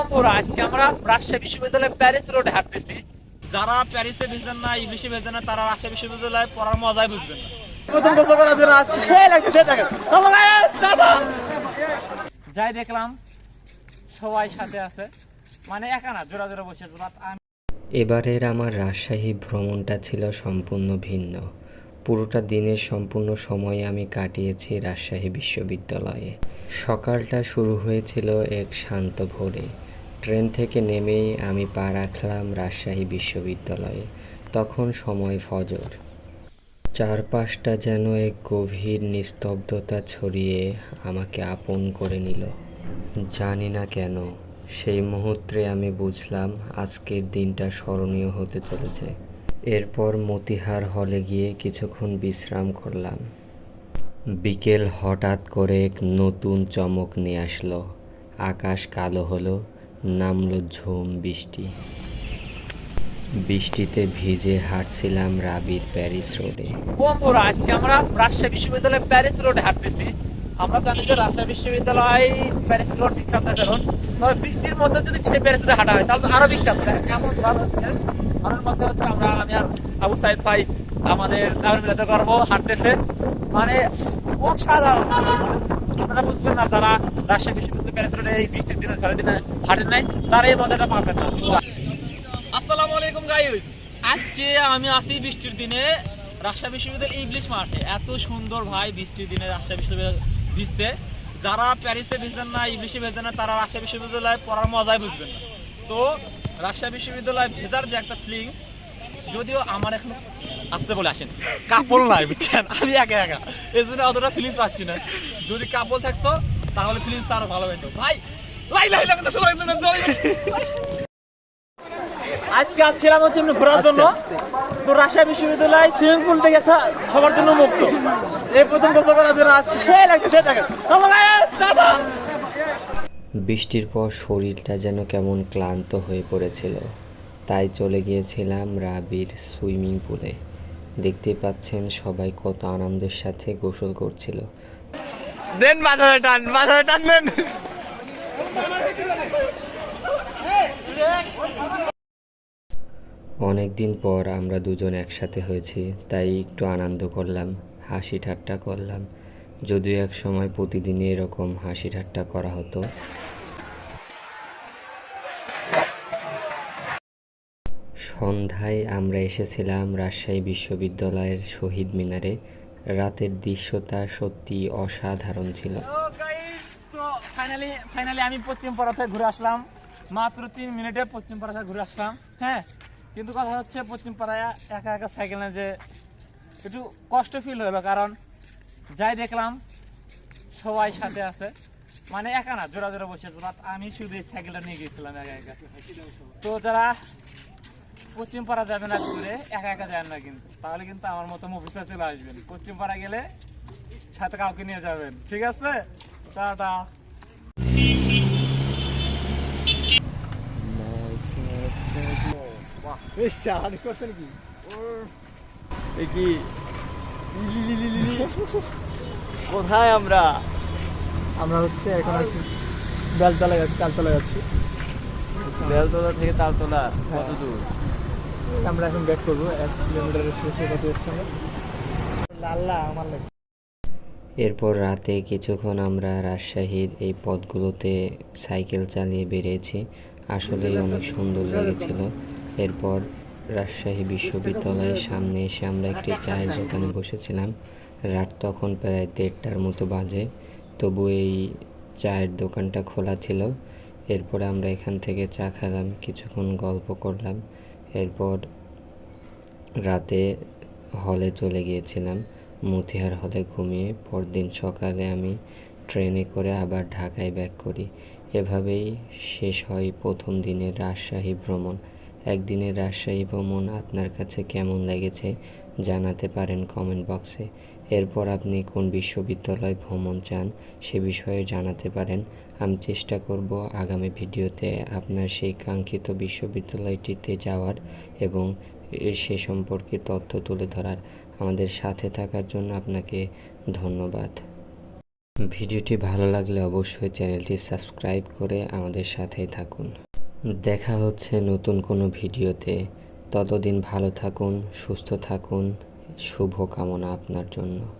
বন্ধুরা আজকে আমরা রাজশাহী বিশ্ববিদ্যালয়ে প্যারিস রোডে হাঁটতেছি। যারা প্যারিসে ভেজেন না ইংলিশে ভেজেন না তারা রাজশাহী বিশ্ববিদ্যালয়ে পড়ার মজাই বুঝবেন না। প্রথম কথা করার জন্য আজকে সেই লাগতেছে দেখেন চলো guys, টাটা। যাই দেখলাম সবাই সাথে আছে। মানে একা না জোড়া জোড়া বসে এবারের আমার রাজশাহী ভ্রমণটা ছিল সম্পূর্ণ ভিন্ন। পুরোটা দিনের সম্পূর্ণ সময় আমি কাটিয়েছি রাজশাহী বিশ্ববিদ্যালয়ে। সকালটা শুরু হয়েছিল এক শান্ত ভোরে। ট্রেন থেকে নেমেই আমি পা রাখলাম রাজশাহী বিশ্ববিদ্যালয়ে। তখন সময় ফজর। চারপাশটা যেন এক গভীর নিস্তব্ধতা ছড়িয়ে আমাকে আপন করে নিল। জানি না কেন, সেই মুহূর্তে আমি বুঝলাম আজকের দিনটা স্মরণীয় হতে চলেছে। এরপর মতিহার হলে গিয়ে কিছুক্ষণ বিশ্রাম করলাম। বিকেল হঠাৎ করে এক নতুন চমক নিয়ে আসলো। আকাশ কালো হলো নামলো ঝুম বৃষ্টি। বৃষ্টিতে ভিজে হাঁটছিলাম রাবির প্যারিস রোডে। বন্ধুরা আজকে আমরা রাজশাহী বিশ্ববিদ্যালয়ে প্যারিস রোডে হাঁটতেছি। আমরা জানি যে রাজশাহী বিশ্ববিদ্যালয় প্যারিস রোড বিখ্যাত কারণ বৃষ্টির মধ্যে যদি সে প্যারিস রোডে হাঁটা হয়, তাহলে আরও বিখ্যাত। কেমন ভালো হচ্ছে আমার মধ্যে হচ্ছে আমরা, আমি আর আবু সাইদ ভাই, আমাদের মিলাতে করব হাঁটতেছে। মানে অসাধারণ। আপনারা বুঝবেন না, যারা রাজশাহী বিশ্ববিদ্যালয় প্যারিস রোডে এই বৃষ্টির দিনে ঝড়ের দিনে হাঁটেন নাই, তারা এই মজাটা পাবেন না। আসসালামু আলাইকুম গাইস আজকে আমি আসি বৃষ্টির দিনে রাজশাহী বিশ্ববিদ্যালয় ইংলিশ মাঠে। এত সুন্দর ভাই বৃষ্টির দিনে রাজশাহী বিশ্ববিদ্যালয় ভিজতে। যারা প্যারিসে ভিজেন না ইংলিশে ভেজেন না, তারা রাজশাহী বিশ্ববিদ্যালয়ে পড়ার মজাই বুঝবেন না। তো, রাজশাহী বিশ্ববিদ্যালয় ভেজার যে একটা ফিলিংস যদিও আমার এখন আসতে বলে আসেন। কাপড় নাই, বুঝছেন? আমি একা একা। এই জন্য অতটা ফিলিংস পাচ্ছি না। যদি কাপড় থাকতো, তাহলে ফিলিংস তো আরও ভালো হতো ভাই, লাই লাই লাগতে সবাই একদম আজকে আসছিলাম হচ্ছে এমনি ঘোরার জন্য। তো রাজশাহী বিশ্ববিদ্যালয় সুইমিং পুল থেকে সবার জন্য মুক্ত। এই প্রথম কথা করার জন্য আজকে সেই লাগতেছে বৃষ্টির পর শরীরটা যেন কেমন ক্লান্ত হয়ে পড়েছিল। তাই চলে গিয়েছিলাম রাবির সুইমিং পুলে। দেখতে পাচ্ছেন সবাই কত আনন্দের সাথে গোসল করছিল। দেন বাজারে টান বাজারে টান দেন। অনেক দিন পর আমরা দুজন একসাথে হয়েছি তাই একটু আনন্দ করলাম হাসি ঠাট্টা করলাম। যদিও এক সময় প্রতিদিনই এরকম হাসি ঠাট্টা করা হতো। সন্ধ্যায় আমরা এসেছিলাম রাজশাহী বিশ্ববিদ্যালয়ের শহীদ মিনারে। রাতের দৃশ্যটা সত্যি অসাধারণ ছিল। ফাইনালি ফাইনালি আমি পশ্চিম পাড়া ঘুরে আসলাম। মাত্র তিন মিনিটে পশ্চিম পাড়া ঘুরে আসলাম। হ্যাঁ কিন্তু কথা হচ্ছে পশ্চিম পাড়ায় একা একা সাইকেল যে একটু কষ্ট ফিল হলো কারণ যাই দেখলাম সবাই সাথে আছে। মানে একা না, জোড়া জোড়া বসে আমি শুধু সাইকেলটা নিয়ে গেছিলাম একা একা। তো যারা পশ্চিম পাড়া যাবেন আজ ঘুরে একা একা যাবেন না কিন্তু। তাহলে কিন্তু আমার মতো মুভিসে চলে আসবেন। পশ্চিম পাড়া গেলে সাথে কাউকে নিয়ে যাবেন। ঠিক আছে? টাটা। করছেন কি? কোথায় আমরা? আমরা হচ্ছে এখন আছি বেলতলা যাচ্ছি তালতলা যাচ্ছি। বেলতলা থেকে তালতলা কত দূর? আমরা এখন ব্যাক করব, এক কিলোমিটারের শেষে কত হচ্ছে লাল্লা, আমার লাগে। এরপর রাতে কিছুক্ষণ আমরা রাজশাহীর এই পথগুলোতে সাইকেল চালিয়ে বেরিয়েছি। আসলেই অনেক সুন্দর লেগেছিল। এরপর রাজশাহী বিশ্ববিদ্যালয়ের সামনে এসে আমরা একটি চায়ের দোকানে বসেছিলাম। রাত তখন প্রায় দেড়টার মতো বাজে, তবু এই চায়ের দোকানটা খোলা ছিল। এরপরে আমরা এখান থেকে চা খেলাম, কিছুক্ষণ গল্প করলাম। এরপর রাতে হলে চলে গিয়েছিলাম। মতিহার হলে ঘুমিয়ে পরদিন সকালে আমি ট্রেনে করে আবার ঢাকায় ব্যাক করি। এভাবেই শেষ হয় প্রথম দিনের রাজশাহী ভ্রমণ। একদিনের রাজশাহী ভ্রমণ আপনার কাছে কেমন লেগেছে জানাতে পারেন কমেন্ট বক্সে এরপর আপনি কোন বিশ্ববিদ্যালয় ভ্রমণ চান সে বিষয়ে জানাতে পারেন। আমি চেষ্টা করব আগামী ভিডিওতে আপনার সেই কাঙ্ক্ষিত বিশ্ববিদ্যালয়টিতে যাওয়ার এবং সে সম্পর্কে তথ্য তুলে ধরার। আমাদের সাথে থাকার জন্য আপনাকে ধন্যবাদ। ভিডিওটি ভালো লাগলে অবশ্যই চ্যানেলটি সাবস্ক্রাইব করে আমাদের সাথেই থাকুন। দেখা হচ্ছে নতুন কোনো ভিডিওতে। ততদিন ভালো থাকুন, সুস্থ থাকুন। শুভ কামনা আপনার জন্য।